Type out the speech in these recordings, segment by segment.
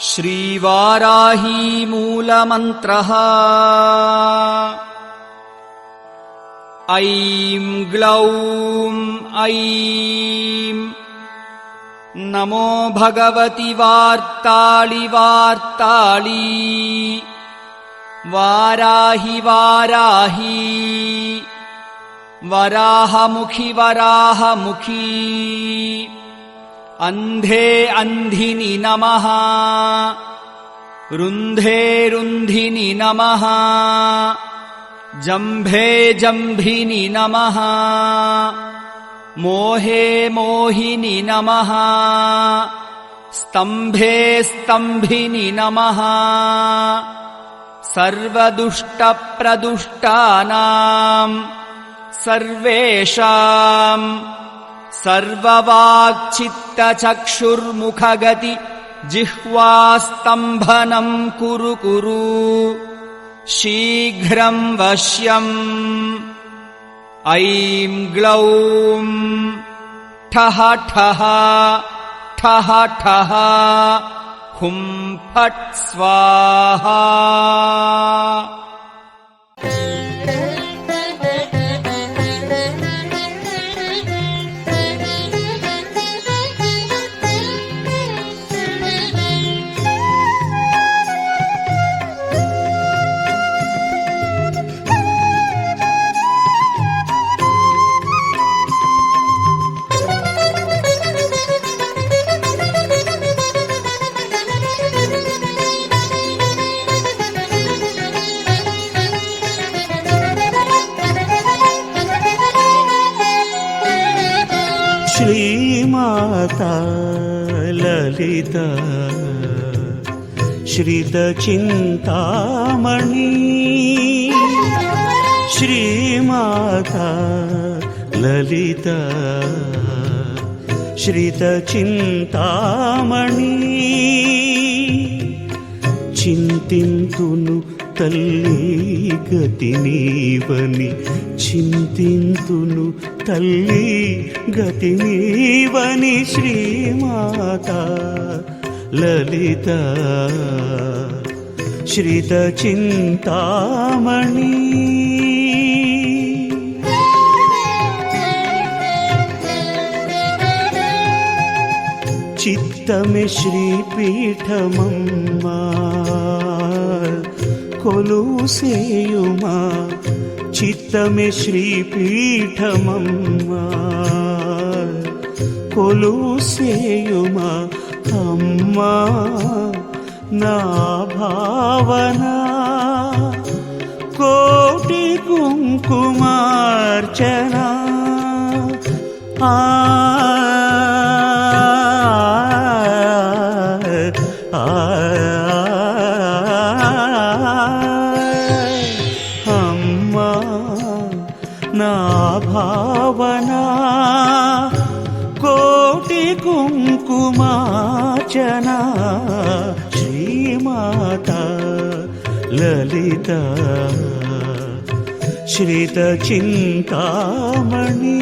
श्रीवाराहीमूलमन्त्रः। ऐं ग्लौम् ऐं नमो भगवति वार्ताळि वार्ताळी वाराहि वाराही। वराहमुखि वराहमुखी अन्धे अन्धिनि नमः। रुन्धे रुन्धिनि नमः। जम्भे जम्भिनि नमः। मोहे मोहिनि नमः। स्तम्भे स्तम्भिनि नमः। सर्वदुष्टप्रदुष्टानाम्। सर्वेषाम् सर्ववाक्चित्तचक्षुर्मुखगति जिह्वास्तम्भनम् कुरु कुरु। शीघ्रम् वश्यम्। ऐं ग्लौम् ठः ठः हुं फट् स्वाहा श्रीमाता ललिता श्रितचिन्तामणि श्रीमाता ललिता श्रितचिन्तामणि చింతింతును తల్లి గతి నీవని చింతింతును తల్లి గతి నీవని శ్రీమాత లలిత శ్రిత చింతామణి. చిత్తమి శ్రీపీఠమమ్మా. కొలుసేయుమా? చిత్తమే శ్రీపీఠమమ్మా. కొలుసేయుమా? అమ్మా నా భావన. కోటి కుంకుమార్చన. ఆ భావనా కోటి కుంకుమాచన శ్రీమాత లలిత శ్రిత చింతామణి.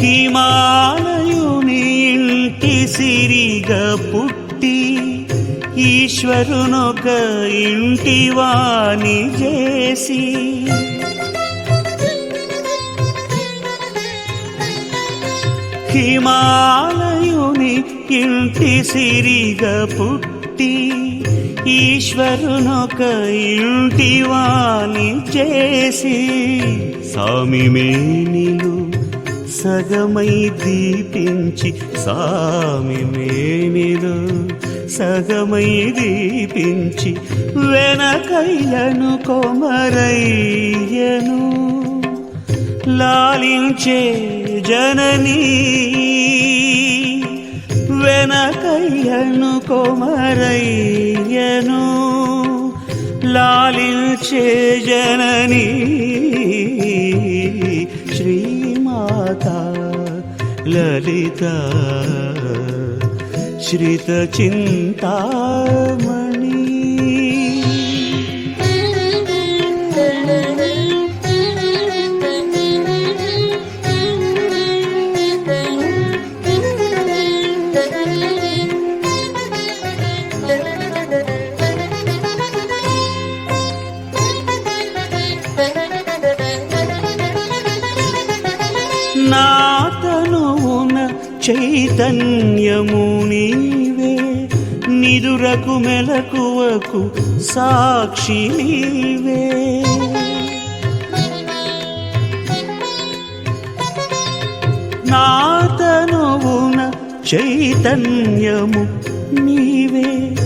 హిమాలయుని ఇంటి సిరిగా పుట్టి ఈశ్వరునొక ఇంటి వాణి చేసి. హిమాలయుని ఇంటి సిరిగా పుట్టి ఈశ్వరునొక ఇంటి వాణి చేసి. స్వామి మేనిలు సగమై దీపించి సామి మేనిలు సగమై దీపించి వెనకయ్యను కొమరయ్యను. లాలించే జననీ వెనకయ్యను కొమరయ్యను. లాలించే జననీ శ్రీ లలిత శ్రిత నా తనువున చైతన్యము నీవే. నిదురకు మెలకువకు సాక్షి నీవే. నా తనువున చైతన్యము నీవే.